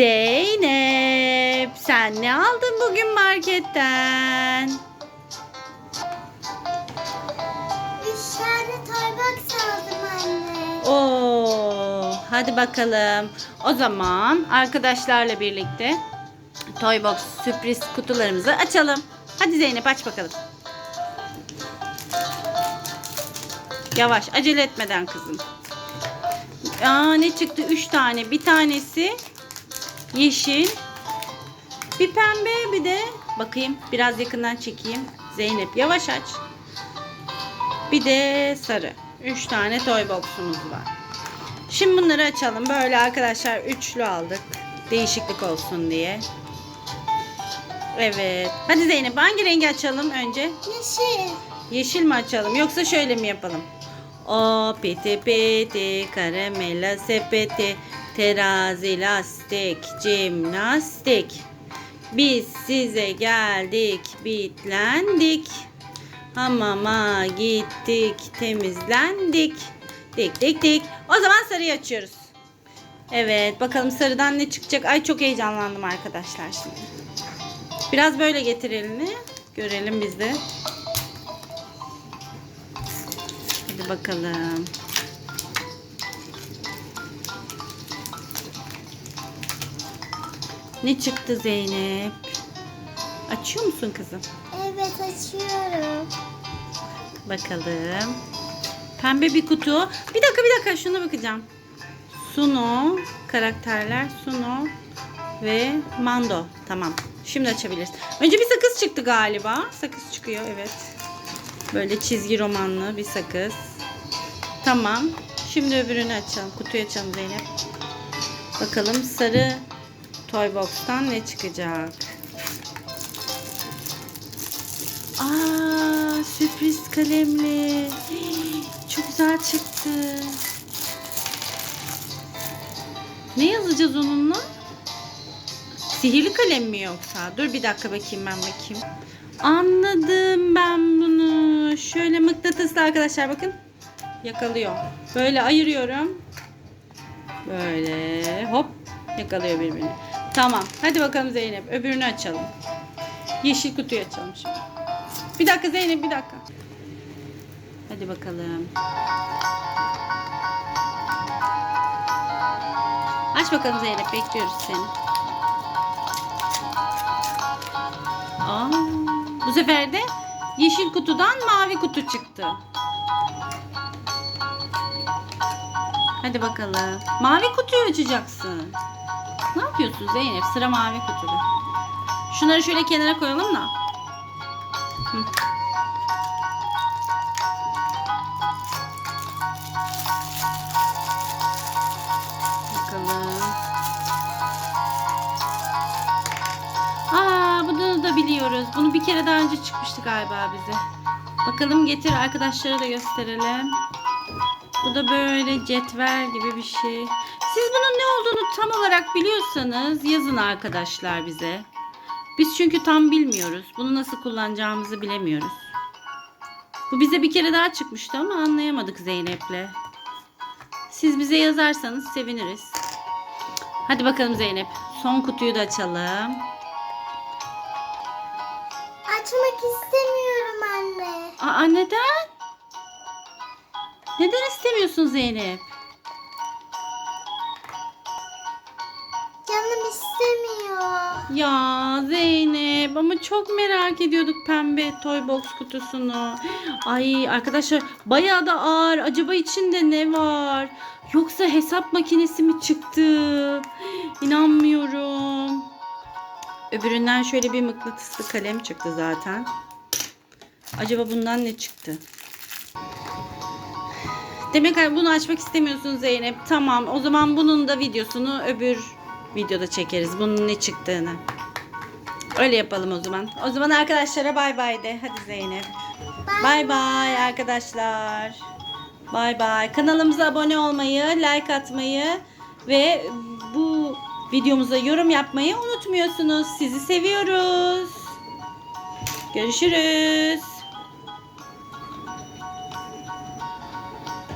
Zeynep sen ne aldın bugün marketten? Üç tane Starbucks aldım anne. Oo, hadi bakalım. O zaman arkadaşlarla birlikte Toybox sürpriz kutularımızı açalım. Hadi Zeynep aç bakalım. Yavaş acele etmeden kızım. Aa ne çıktı? Üç tane. Bir tanesi yeşil. Bir pembe bir de bakayım biraz yakından çekeyim. Zeynep yavaş aç. Bir de sarı. Üç tane toy box'umuz var. Şimdi bunları açalım. Böyle arkadaşlar üçlü aldık. Değişiklik olsun diye. Evet. Hadi Zeynep hangi rengi açalım önce? Yeşil. Yeşil mi açalım yoksa şöyle mi yapalım? O piti piti karamela sepeti terazi lastik jimnastik. Biz size geldik bitlendik. Hamama gittik temizlendik. Dik dik dik. O zaman sarıyı açıyoruz. Evet bakalım sarıdan ne çıkacak? Ay çok heyecanlandım arkadaşlar şimdi. Biraz böyle getir elini. Görelim biz de. Hadi bakalım. Ne çıktı Zeynep? Açıyor musun kızım? Evet açıyorum. Bakalım. Pembe bir kutu. Bir dakika bir dakika şuna bakacağım. Suno karakterler Suno ve Mando. Tamam. Şimdi açabiliriz. Önce bir sakız çıktı galiba. Sakız çıkıyor evet. Böyle çizgi romanlı bir sakız. Tamam. Şimdi öbürünü açalım. Kutuyu açalım Zeynep. Bakalım sarı Toy Box'tan ne çıkacak? Aa, sürpriz kalemli. Çok güzel çıktı. Ne yazacağız onunla? Sihirli kalem mi yoksa? Dur bir dakika bakayım ben bakayım. Anladım ben bunu. Şöyle mıknatıslı arkadaşlar bakın. Yakalıyor. Böyle ayırıyorum. Böyle hop yakalıyor birbirini. Tamam. Hadi bakalım Zeynep. Öbürünü açalım. Yeşil kutuyu açalım şimdi. Bir dakika Zeynep bir dakika. Hadi bakalım. Aç bakalım Zeynep bekliyoruz seni. Aa, bu sefer de yeşil kutudan mavi kutu çıktı. Hadi bakalım. Mavi kutuyu açacaksın. Yapıyorsun Zeynep? Sıra mavi kutuda. Şunları şöyle kenara koyalım da. Bakalım. Aa, bunu da biliyoruz. Bunu bir kere daha önce çıkmıştı galiba bize. Bakalım getir arkadaşlara da gösterelim. Bu da böyle cetvel gibi bir şey. Siz bunun ne olduğunu tam olarak biliyorsanız yazın arkadaşlar bize. Biz çünkü tam bilmiyoruz. Bunu nasıl kullanacağımızı bilemiyoruz. Bu bize bir kere daha çıkmıştı ama anlayamadık Zeynep'le. Siz bize yazarsanız seviniriz. Hadi bakalım Zeynep. Son kutuyu da açalım. Açmak istemiyorum anne. Aa neden? Neden istemiyorsun Zeynep? Canım istemiyor. Ya Zeynep ama çok merak ediyorduk pembe toy box kutusunu. Ay arkadaşlar bayağı da ağır. Acaba içinde ne var? Yoksa hesap makinesi mi çıktı? İnanmıyorum. Öbüründen şöyle bir mıknatıslı kalem çıktı zaten. Acaba bundan ne çıktı? Demek bunu açmak istemiyorsun Zeynep. Tamam o zaman bunun da videosunu öbür videoda çekeriz. Bunun ne çıktığını. Öyle yapalım o zaman. O zaman arkadaşlara bay bay de. Hadi Zeynep. Bay bay arkadaşlar. Bay bay. Kanalımıza abone olmayı, like atmayı ve bu videomuza yorum yapmayı unutmuyorsunuz. Sizi seviyoruz. Görüşürüz.